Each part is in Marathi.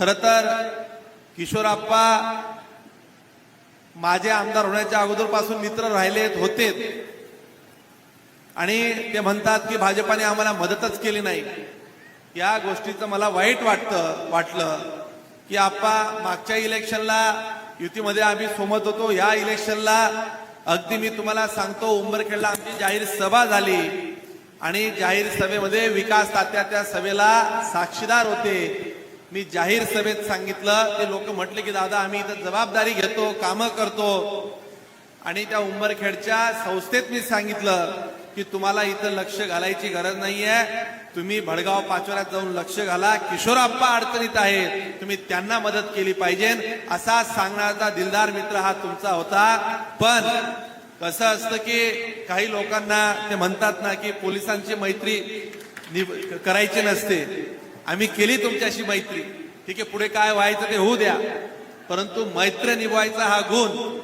खरं तर किशोरप्पा माझे आमदार होण्याच्या अगोदरपासून मित्र राहिलेत होते. आणि ते म्हणतात की भाजपाने आम्हाला मदतच केली नाही. या गोष्टीचं मला वाईट वाटतं वाटलं की आप्पा मागच्या इलेक्शनला युतीमध्ये आम्ही सोमत होतो. या इलेक्शनला अगदी मी तुम्हाला सांगतो उंबरखेडला आमची जाहीर सभा झाली. आणि जाहीर सभेमध्ये विकास तात्या त्या सभेला साक्षीदार होते. मी जाहीर सभेत सांगितलं. ते लोक म्हटले की दादा आम्ही इथं जबाबदारी घेतो कामं करतो. आणि त्या उंबरखेडच्या संस्थेत मी सांगितलं की तुम्हाला इथं लक्ष घालायची गरज नाहीये. तुम्ही भडगाव पाचोऱ्यात जाऊन लक्ष घाला. किशोरप्पा अडचणीत आहेत. तुम्ही त्यांना मदत केली पाहिजे. असा सांगण्याचा दिलदार मित्र हा तुमचा होता. पण कसं असतं की काही लोकांना ते म्हणतात ना की पोलिसांची मैत्री निभ- करायची नसते. आम्ही केली तुमच्याशी मैत्री. ठीक आहे पुढे काय व्हायचं ते होऊ द्या. परंतु मैत्र निभवायचा हा गुण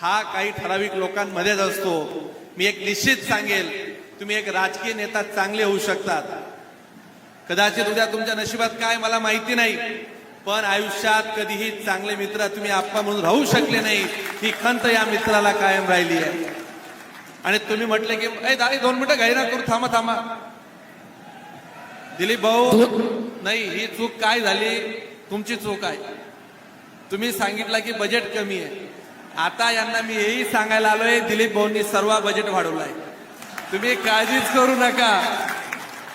हा काही ठराविक लोकांमध्येच असतो. मी एक निश्चित सांगेल तुम्ही एक राजकीय नेता चांगले होऊ शकतात. कदाचित उद्या तुमच्या नशिबात काय मला माहिती नाही पण आयुष्यात कधीही चांगले मित्र तुम्ही आप्पा म्हणून राहू शकले नाही. ही खंत या मित्राला कायम राहिली आहे. आणि तुम्ही म्हटले की "ए, दादा दोन मिनिटं घाईना करू थांबा थांबा. दिलीप भाऊ नाही ही चूक काय झाली? तुमची चूक आहे. तुम्ही सांगितलं की बजेट कमी आहे. आता यांना मी हेही सांगायला आलोय दिलीप भाऊंनी सर्व बजेट वाढवलाय. तुम्ही काळजीच करू नका.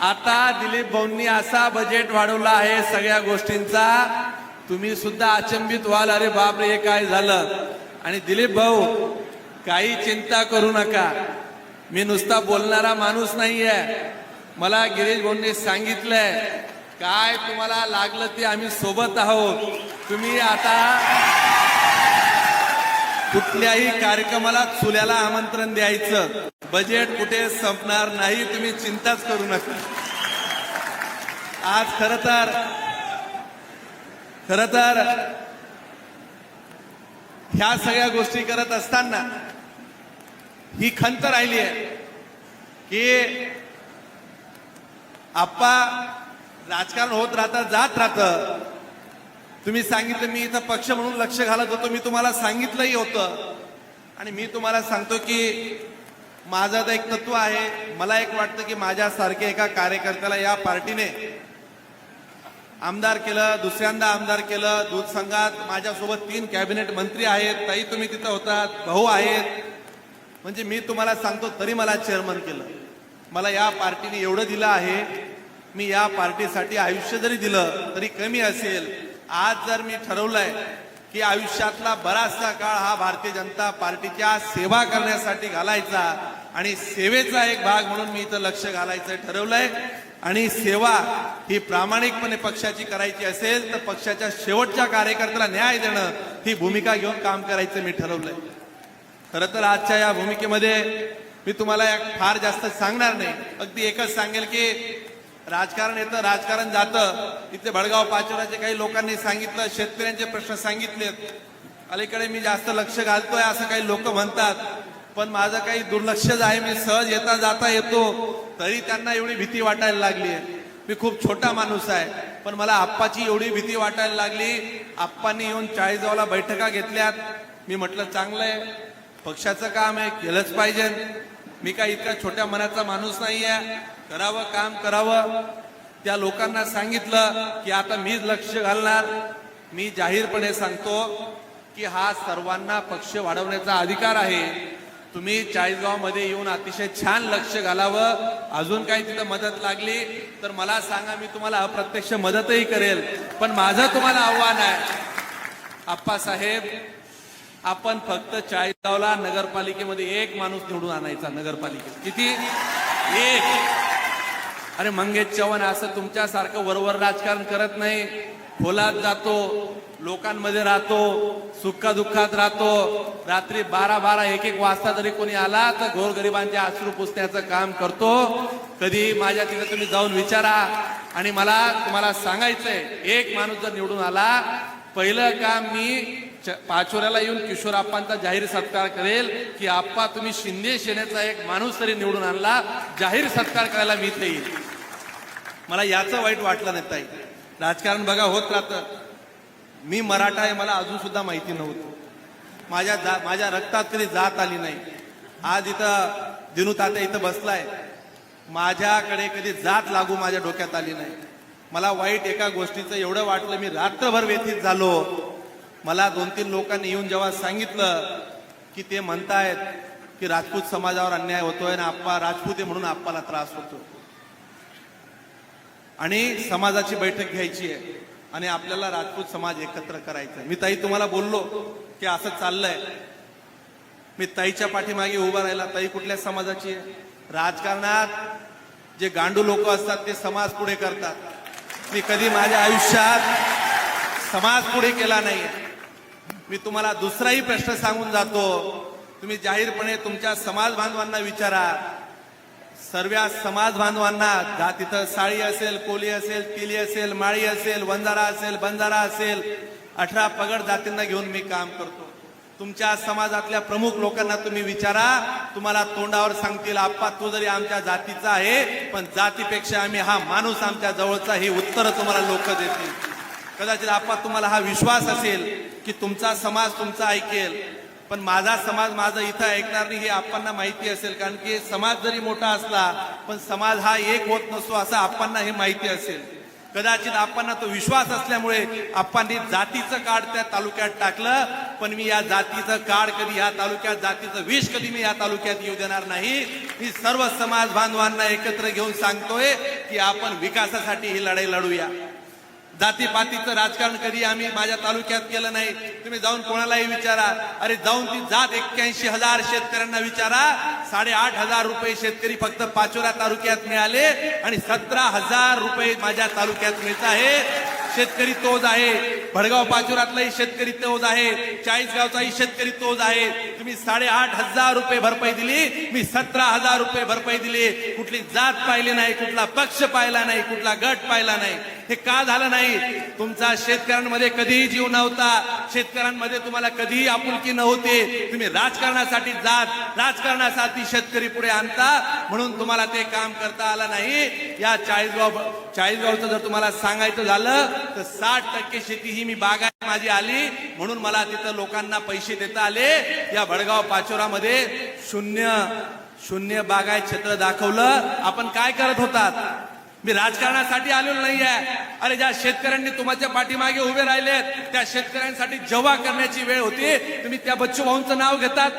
आता दिलीप भाऊंनी असा बजेट वाढवला आहे सगळ्या गोष्टींचा तुम्ही सुद्धा अचंबित व्हाल. अरे बापरे हे काय झालं? आणि दिलीप भाऊ काही चिंता करू नका. मी नुसता बोलणारा माणूस नाहीये. मला गिरीश भाऊंनी सांगितलंय काय तुम्हाला लागलं ते आम्ही सोबत आहोत. तुम्ही आता कुठल्याही कार्यक्रमाला चुल्याला आमंत्रण द्यायचं. बजेट कुठे संपणार नाही तुम्ही चिंताच करू नका. आज खर तर खर तर ह्या सगळ्या गोष्टी करत असताना ही खंत राहिली आहे की आप्पा राजकारण होत राहतं जात राहतं. तुम्ही सांगितलं मी इथं पक्ष म्हणून लक्ष घालत होतो मी तुम्हाला सांगितलंही होतं. आणि मी तुम्हाला सांगतो की माझं तर एक तत्व आहे मला एक वाटतं की माझ्यासारख्या एका कार्यकर्त्याला या पार्टीने आमदार केलं दुसऱ्यांदा आमदार केलं दूध संघात माझ्यासोबत तीन कॅबिनेट मंत्री आहेत ताई तुम्ही तिथं होतात भाऊ आहेत. म्हणजे मी तुम्हाला सांगतो तरी मला चेअरमन केलं. मला या पार्टीने एवढं दिलं आहे मी या पार्टीसाठी आयुष्य जरी दिलं तरी कमी असेल. आज जर मी ठरवलंय की आयुष्यातला बराचसा काळ हा भारतीय जनता पार्टीच्या सेवा करण्यासाठी घालायचा आणि सेवेचा एक भाग म्हणून मी इथं लक्ष घालायचं ठरवलंय. आणि सेवा ही प्रामाणिकपणे पक्षाची करायची असेल तर पक्षाच्या शेवटच्या कार्यकर्त्याला न्याय देणं ही भूमिका घेऊन काम करायचं मी ठरवलंय. खर तर आजच्या या भूमिकेमध्ये मी तुम्हाला फार जास्त सांगणार नाही. अगदी एकच सांगेल की राजकारण येतं राजकारण जातं. इथे भडगाव पाचोराचे काही लोकांनी सांगितलं शेतकऱ्यांचे प्रश्न सांगितलेत. अलीकडे मी जास्त लक्ष घालतोय असं काही लोक म्हणतात. पण माझं काही दुर्लक्षच आहे मी सहज येता जाता येतो तरी त्यांना एवढी भीती वाटायला लागली आहे. मी खूप छोटा माणूस आहे पण मला आप्पाची एवढी भीती वाटायला लागली. आप्पांनी येऊन चाळीसगावला बैठका घेतल्यात. मी म्हटलं चांगलं आहे. पक्षाचं काम आहे केलंच पाहिजे. मी काय इतका छोट्या मनाचा माणूस नाही आहे करावं काम करावं. त्या लोकांना सांगितलं की आता मीच लक्ष घालणार. मी जाहीरपणे सांगतो की हा सर्वांना पक्ष वाढवण्याचा अधिकार आहे. तुम्ही चाळीसगावमध्ये येऊन अतिशय छान लक्ष घालावं. अजून काही तिथं मदत लागली तर मला सांगा मी तुम्हाला अप्रत्यक्ष मदतही करेल. पण माझं तुम्हाला आव्हान आहे. आप्पासाहेब आपण फक्त चाळीसगावला नगरपालिकेमध्ये एक माणूस निवडून आणायचा नगरपालिकेत. किती? एक. अरे मंगेश चव्हाण असं तुमच्यासारखं वरवर राजकारण करत नाही. खोलात जातो लोकांमध्ये राहतो सुखा दुःखात राहतो. रात्री बारा बारा एक एक वाजता जरी कोणी आला तर गोरगरिबांचे अश्रू पुसण्याचं काम करतो. कधी माझ्या तिथे तुम्ही जाऊन विचारा. आणि मला तुम्हाला सांगायचंय एक माणूस जर निवडून आला पहिलं काम मी पाचोऱ्याला येऊन किशोर आप्पांचा जाहीर सत्कार करेल की आप्पा तुम्ही शिंदे सेनेचा एक माणूस तरी निवडून आणला. जाहीर सत्कार करायला मी येईल मला याचं वाईट वाटलं नाही ताई. राजकारण बघा होत राहतं. मी मराठा आहे मला अजून सुद्धा माहिती नव्हतं. माझ्या जा माझ्या रक्तात कधी जात आली नाही. आज इथं दिनू तात्या इथं बसलाय. माझ्याकडे कधी जात लागू माझ्या डोक्यात आली नाही. मला वाईट एका गोष्टीचं एवढं वाटलं मी रात्रभर व्यथित झालो. मला दोन तीन लोकांनी येऊन जेव्हा सांगितलं की ते म्हणतायत की राजपूत समाजावर अन्याय होतोय आणि आप्पा राजपूत आहे म्हणून आप्पाला त्रास होतो. आणि समाजाची बैठक घ्यायची आहे आणि आपल्याला राजपूत समाज एकत्र करायचा आहे. मी ताई तुम्हाला बोललो की असं चाललंय. मी ताईच्या पाठीमागे उभा राहिला. ताई कुठल्या समाजाची आहे? राजकारणात जे गांडू लोक असतात ते समाज पुढे करतात. मी कधी माझ्या आयुष्यात समाज पुढे केला नाही मी तुम्हाला दुसराही प्रश्न सांगून जातो. तुम्ही जाहीरपणे तुमच्या समाज बांधवांना विचारा. सर्व समाज बांधवांना जा तिथं साळी असेल कोली असेल तिली असेल माळी असेल वंजारा असेल बंजारा असेल अठरा पगड जातींना घेऊन मी काम करतो. तुमच्या समाजातल्या प्रमुख लोकांना तुम्ही विचारा. तुम्हाला तोंडावर सांगतील आप्पा तू जरी आमच्या जातीचा आहे पण जातीपेक्षा आम्ही हा माणूस आमच्या जवळचा ही उत्तर तुम्हाला लोक देतील. कदाचित आप्पा तुम्हाला हा विश्वास असेल की तुमचा समाज तुमचा ऐकेल. पण माझा समाज माझं इथं ऐकणार नाही हे आप्पांना माहिती असेल. कारण की समाज जरी मोठा असला पण समाज हा एक होत नसतो असं आपणना हे माहिती असेल. कदाचित आपण तो विश्वास असल्यामुळे आप्पांनी जातीचं कार्ड त्या तालुक्यात टाकलं पण मी या जातीचं कार्ड कधी या तालुक्यात जातीचं विष कधी मी या तालुक्यात येऊ देणार नाही. मी सर्व समाज बांधवांना एकत्र घेऊन सांगतोय की आपण विकासासाठी ही लढाई लढूया. जातीपातीचं राजकारण कधी आम्ही माझ्या तालुक्यात केलं नाही. तुम्ही जाऊन कोणालाही विचारा. अरे जाऊन ती जात एक्क्याऐंशी हजार शेतकऱ्यांना विचारा. साडेआठ हजार रुपये शेतकरी फक्त पाचोरा तालुक्यात मिळाले आणि सतरा हजार रुपये माझ्या तालुक्यात मिळत आहे. शेतकरी तोच आहे. भडगाव पाचोरातलाही शेतकरी तोच आहे. चाळीसगावचाही शेतकरी तोच आहे. तुम्ही साडेआठ हजार रुपये भरपाई दिली. मी सतरा हजार रुपये भरपाई दिली. कुठली जात पाहिली नाही कुठला पक्ष पाहिला नाही कुठला गट पाहिला नाही. हे का झालं नाही? तुमचा शेतकऱ्यांमध्ये कधीही जीव नव्हता. शेतकऱ्यांमध्ये तुम्हाला कधीही आपुलकी नव्हती. तुम्ही राजकारणासाठी जात राजकारणासाठी शेतकरी पुढे आणता म्हणून तुम्हाला ते काम करता आलं नाही. या चाळीसगाव चाळीसगावचं जर तुम्हाला सांगायचं झालं तर साठ टक्के शेती ही मी बागायत माझी आली म्हणून मला तिथं लोकांना पैसे देता आले. या भडगाव पाचोरामध्ये शून्य शून्य बागायत क्षेत्र दाखवलं. आपण काय करत होतात? मी राजकारणासाठी आलेलो नाहीये. अरे ज्या शेतकऱ्यांनी तुमच्या पाठीमागे उभे राहिलेत त्या शेतकऱ्यांसाठी जेव्हा करण्याची वेळ होती तुम्ही त्या बच्चू भाऊंचं नाव घेतात.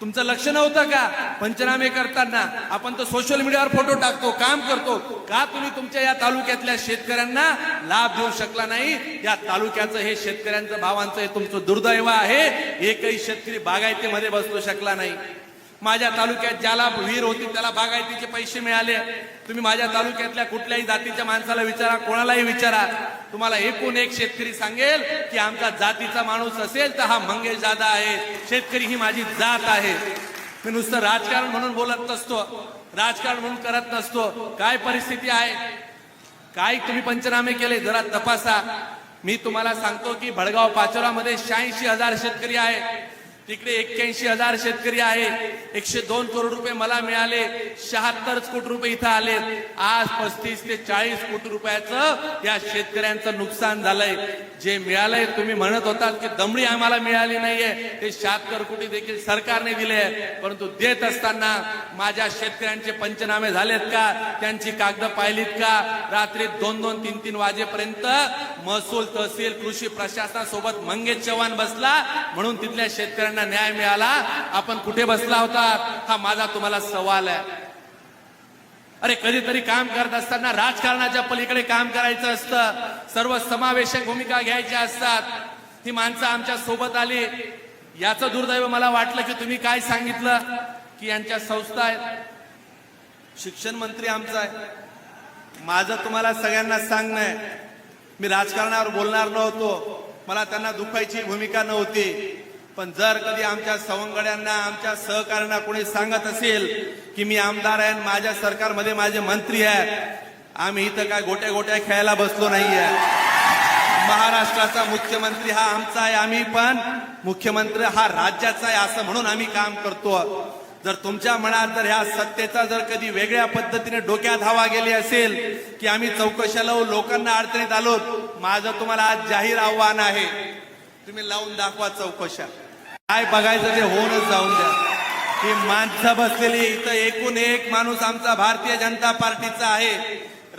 तुमचं लक्ष नव्हतं का? पंचनामे करताना आपण तर सोशल मीडियावर फोटो टाकतो काम करतो. का तुम्ही तुमच्या या तालुक्यातल्या शेतकऱ्यांना लाभ देऊ शकला नाही? या तालुक्याचं हे शेतकऱ्यांचं भावांचं हे तुमचं दुर्दैव आहे. एकही शेतकरी बागायतीमध्ये बसू शकला नाही. माझ्या तालुक्यात ज्याला विहीर होती त्याला बागायतीचे पैसे मिळाले. तुम्ही माझ्या तालुक्यातल्या कुठल्याही जातीच्या माणसाला विचारा कोणालाही विचारा. तुम्हाला एकूण एक शेतकरी सांगेल की आमचा जातीचा माणूस असेल तर हा मंगेश दादा आहे. शेतकरी ही माझी जात आहे. मी नुसतं राजकारण म्हणून बोलत नसतो राजकारण म्हणून करत नसतो. काय परिस्थिती आहे? काय तुम्ही पंचनामे केले? जरा तपासा. मी तुम्हाला सांगतो की भडगाव पाचोरामध्ये शहाऐंशी हजार शेतकरी आहे. तिकडे एक्क्याऐंशी हजार शेतकरी आहे. एकशे दोन करोड रुपये मला मिळाले. शहात्तर कोटी रुपये इथं आले. आज पस्तीस ते चाळीस कोटी रुपयाचं या शेतकऱ्यांचं नुकसान झालंय. जे मिळालंय तुम्ही म्हणत होता की दमडी आम्हाला मिळाली नाहीये. ते शहात्तर कोटी देखील सरकारने दिले परंतु देत असताना माझ्या शेतकऱ्यांचे पंचनामे झालेत का? त्यांची कागद पाहिलीत का? रात्री दोन दोन तीन तीन वाजेपर्यंत महसूल तहसील कृषी प्रशासनासोबत मंगेश चव्हाण बसला. म्हणून तिथल्या शेतकऱ्यांना न्याय मिळाला आपण कुठे बसला होता? हा माझा तुम्हाला सवाल आहे. अरे कधीतरी काम करत असताना राजकारणाच्या पलीकडे काम करायचं असतं. सर्व समावेशक भूमिका घ्यायच्या असतात. ही माणसं आमच्यासोबत आली. याचं दुर्दैव मला वाटलं की तुम्ही काय सांगितलं? की यांच्या संस्था आहेत. शिक्षण मंत्री आमचा आहे. माझं तुम्हाला सगळ्यांना सांगणं आहे. मी राजकारणावर बोलणार नव्हतो. मला त्यांना दुखायची भूमिका नव्हती. पण जर कधी आमच्या सवंगड्यांना आमच्या सहकार्यांना कोणी सांगत असेल की मी आमदार आहे आणि माझ्या सरकारमध्ये माझे मंत्री आहेत आम्ही इथं काय गोट्या गोट्या खेळायला बसलो नाहीये. महाराष्ट्राचा मुख्यमंत्री हा आमचा आहे आम्ही पण. मुख्यमंत्री हा राज्याचा आहे असं म्हणून आम्ही काम करतो. जर तुमच्या मनात जर ह्या सत्तेचा जर कधी वेगळ्या पद्धतीने डोक्यात हवा गेली असेल की आम्ही चौकशा लावू लोकांना अडचणीत आलो माझं तुम्हाला आज जाहीर आव्हान आहे. तुम्ही लावून दाखवा चौकशा. काय बघायचं ते होऊनच जाऊन द्या. ही माणसं बसलेली इथं एकूण एक माणूस आमचा भारतीय जनता पार्टीचा आहे.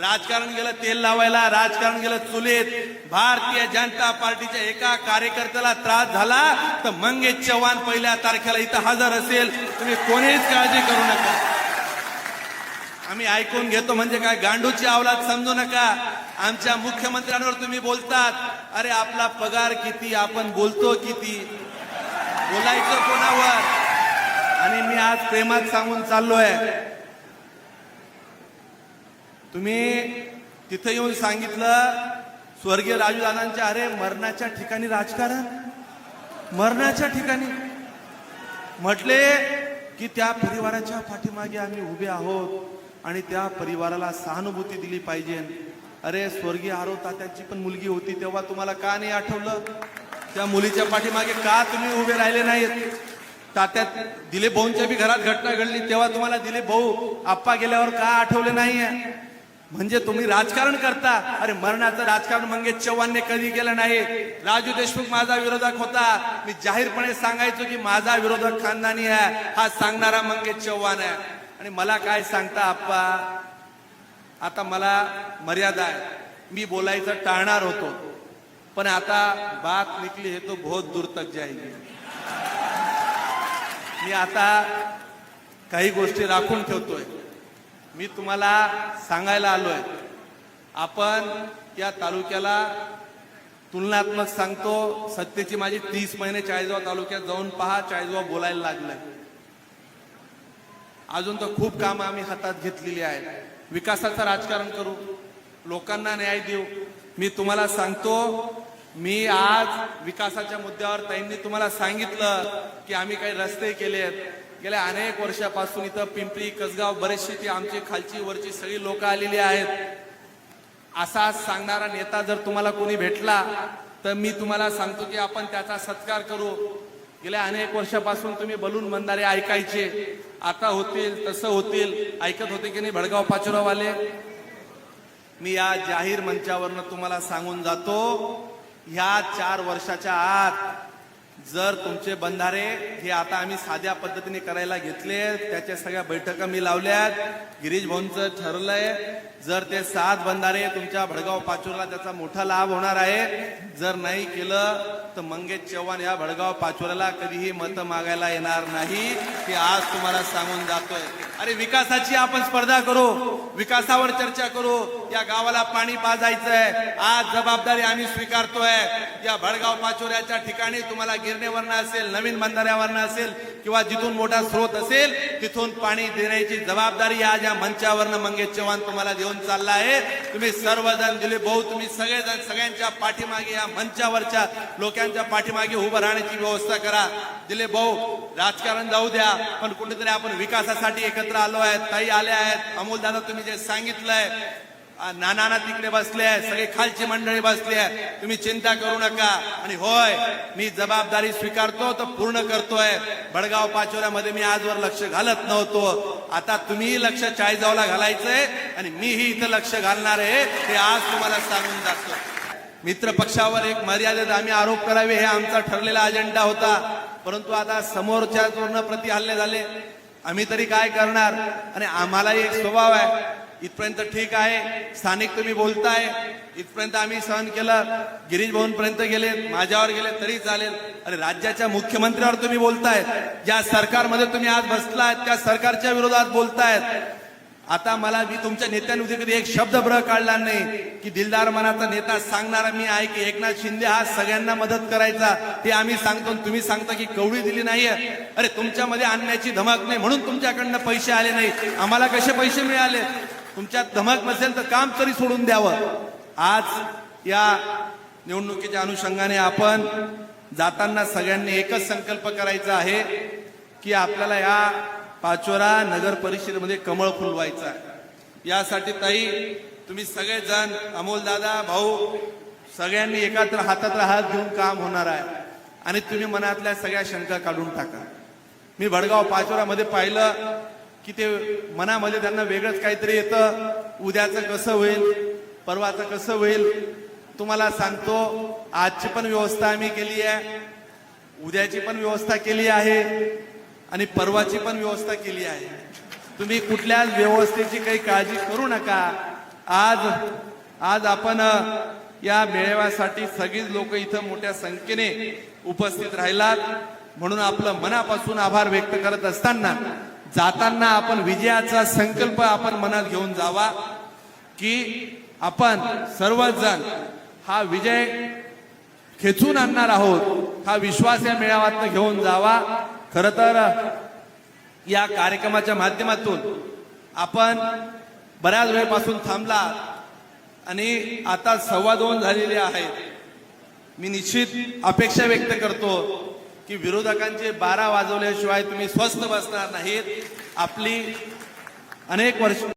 राजकारण गेलं तेल लावायला राजकारण गेलं चुलीत. भारतीय जनता पार्टीच्या एका कार्यकर्त्याला त्रास झाला तर मंगेश चव्हाण पहिल्या तारखेला इथं हजर असेल. तुम्ही कोणीच काळजी करू नका. आम्ही ऐकून घेतो म्हणजे काय गांडूची अवलाद समजू नका. आमच्या मुख्यमंत्र्यांवर तुम्ही बोलतात अरे आपला पगार किती आपण बोलतो किती? बोलायचं कोणावर? आणि मी आज प्रेमात सांगून चाललोय. तुम्ही तिथं येऊन सांगितलं स्वर्गीय राजूदादांच्या अरे मरणाच्या ठिकाणी राजकारण? मरणाच्या ठिकाणी? म्हटले की त्या परिवाराच्या पाठीमागे आम्ही उभे आहोत आणि त्या परिवाराला सहानुभूती दिली पाहिजे. अरे स्वर्गीय आरो तात्याची पण मुलगी होती तेव्हा तुम्हाला का नाही आठवलं? त्या मुलीच्या पाठीमागे का तुम्ही उभे राहिले नाहीत? तात्या दिलीप भाऊंच्या बी घरात घटना घडली तेव्हा तुम्हाला दिलीप भाऊ आप्पा गेल्यावर का आठवले नाहीये? म्हणजे तुम्ही राजकारण करता. अरे मरणाचं राजकारण मंगेश चव्हाणने कधी केलं नाही? राजू देशमुख माझा विरोधक होता. मी जाहीरपणे सांगायचो की माझा विरोधक खानदानी आहे. हा सांगणारा मंगेश चव्हाण आहे. आणि मला काय सांगता आप्पा? आता मला मर्यादा आहे. मी बोलायचं टाळणार होतो. पण आता बात निकली हे तो बहुत दूर तक जाएगी. मी आता काही गोष्टी राखून ठेवतोय. मी तुम्हाला सांगायला आलोय. आपण या तालुक्याला तुलनात्मक सांगतो सत्तेची माझी तीस महिने चाळीसगाव तालुक्यात जाऊन पहा चाळीसगाव बोलायला लागलंय. अजून तर खूप कामं आम्ही हातात घेतलेली आहेत. विकासाचं राजकारण करू लोकांना न्याय देऊ. मी तुम्हाला सांगतो मी आज विकासाच्या मुद्द्यावर ताईंनी तुम्हाला सांगितलं की आम्ही काही रस्ते केले आहेत. गेल्या अनेक वर्षापासून इथं पिंपरी कसगाव बरेचशी ती आमची खालची वरची सगळी लोक आलेली आहेत. असा सांगणारा नेता जर तुम्हाला कोणी भेटला तर मी तुम्हाला सांगतो की आपण त्याचा सत्कार करू. गेल्या अनेक वर्षापासून तुम्ही बलून बंधारे ऐकायचे. आता होतील तसं होतील. ऐकत होते की नाही भडगाव पाचोरावाले? मी या जाहीर मंचावरनं तुम्हाला सांगून जातो ह्या चार वर्षाच्या आत जर तुमचे बंधारे हे आता आम्ही साध्या पद्धतीने करायला घेतले त्याच्या सगळ्या बैठका मी लावल्यात. गिरीश भाऊंचं ठरलंय जर ते सात बंधारे तुमच्या भडगाव पाचूरला त्याचा मोठा लाभ होणार आहे जर नाही केलं तर मंगेश चव्हाण या भडगाव पाचोऱ्याला कधीही मत मागायला येणार नाही ते आज तुम्हाला सांगून जातोय. अरे विकासाची आपण स्पर्धा करू विकासावर चर्चा करू या गावाला पाणी पाजायचंय आज जबाबदारी आम्ही स्वीकारतोय. या भडगाव पाचोऱ्याच्या ठिकाणी तुम्हाला गिरणेवरनं असेल नवीन बंधाऱ्यावरनं असेल किंवा जिथून मोठा स्रोत असेल तिथून पाणी देण्याची जबाबदारी आज या मंचावरनं मंगेश चव्हाण तुम्हाला देऊन चालला आहे. तुम्ही सर्वजण दिले भाऊ तुम्ही सगळेजण सगळ्यांच्या पाठीमागे या मंचावरच्या लोकांच्या पाठीमागे उभं राहण्याची व्यवस्था करा. दिले भाऊ राजकारण जाऊ द्या पण कुठेतरी आपण विकासासाठी एकत्र आलो आहेत ताई आल्या आहेत. अमोल दादा तुम्ही जे सांगितलंय नाना नाना तिकडे बसले आहे सगळे खालची मंडळी बसली आहे तुम्ही चिंता करू नका. आणि होय मी जबाबदारी स्वीकारतो तर पूर्ण करतोय. बडगाव पाचोऱ्यामध्ये मी आजवर लक्ष घालत नव्हतो. आता तुम्हीही लक्ष चाळीसगावला घालायचंय आणि मीही इथं लक्ष घालणार आहे हे आज तुम्हाला सांगून जातो. मित्र पक्षावर एक मर्यादेत आम्ही आरोप करावे हे आमचा ठरलेला अजेंडा होता. परंतु आता समोरच्या पूर्ण प्रति हल्ले झाले. आम्ही तरी काय करणार? आणि आम्हालाही एक स्वभाव आहे. इथपर्यंत ठीक आहे. स्थानिक तुम्ही बोलताय. इथपर्यंत आम्ही सहन केलं. गिरीश भाऊन पर्यंत गेले. माझ्यावर गेले तरी चालेल. अरे राज्याच्या मुख्यमंत्र्यावर तुम्ही बोलतायत. ज्या सरकारमध्ये तुम्ही आज बसलायत त्या सरकारच्या विरोधात बोलतायत. आता मला मी तुमच्या नेत्यांविषयी कधी एक शब्द ब्र काढला नाही की दिलदार मनाचा नेता सांगणारा मी आहे की एकनाथ शिंदे हा सगळ्यांना मदत करायचा. ते आम्ही सांगतो आणि तुम्ही सांगता की कवडी दिली नाहीये. अरे तुमच्यामध्ये आणण्याची धमक नाही म्हणून तुमच्याकडनं पैसे आले नाही. आम्हाला कसे पैसे मिळाले? तुमच्यात धमक नसेल तर काम तरी सोडून द्यावं. आज या निवडणुकीच्या अनुषंगाने आपण जाताना सगळ्यांनी एकच संकल्प करायचा आहे की आपल्याला या पाचोरा नगर परिषदेमध्ये कमळ फुलवायचं आहे. यासाठी ताई तुम्ही सगळेजण अमोलदादा भाऊ सगळ्यांनी एकात्र हातात हात घेऊन काम होणार आहे. आणि तुम्ही मनातल्या सगळ्या शंका काढून टाका. मी भडगाव पाचोरामध्ये पाहिलं की ते मनामध्ये त्यांना वेगळंच काहीतरी येतं. उद्याचं कसं होईल? परवाचं कसं होईल? तुम्हाला सांगतो आजची पण व्यवस्था आम्ही केली आहे. उद्याची पण व्यवस्था केली आहे आणि परवाची पण व्यवस्था केली आहे. तुम्ही कुठल्याच व्यवस्थेची काही काळजी करू नका. आज आज आपण या मेळाव्यासाठी सगळीच लोक इथं मोठ्या संख्येने उपस्थित राहिलात. म्हणून आपलं मनापासून आभार व्यक्त करत असताना जाताना आपण विजयाचा संकल्प आपण मनात घेऊन जावा की आपण सर्वजण हा विजय खेचून आणणार आहोत हा विश्वास या मेळाव्यात घेऊन जावा. खर तर या कार्यक्रमाच्या माध्यमातून आपण बऱ्याच वेळपासून थांबला आणि आता सव्वा दोन झालेले आहेत. मी निश्चित अपेक्षा व्यक्त करतो की विरोधकांचे बारा वाजवल्याशिवाय तुम्ही स्वस्थ बसणार नाहीत. आपली अनेक वर्ष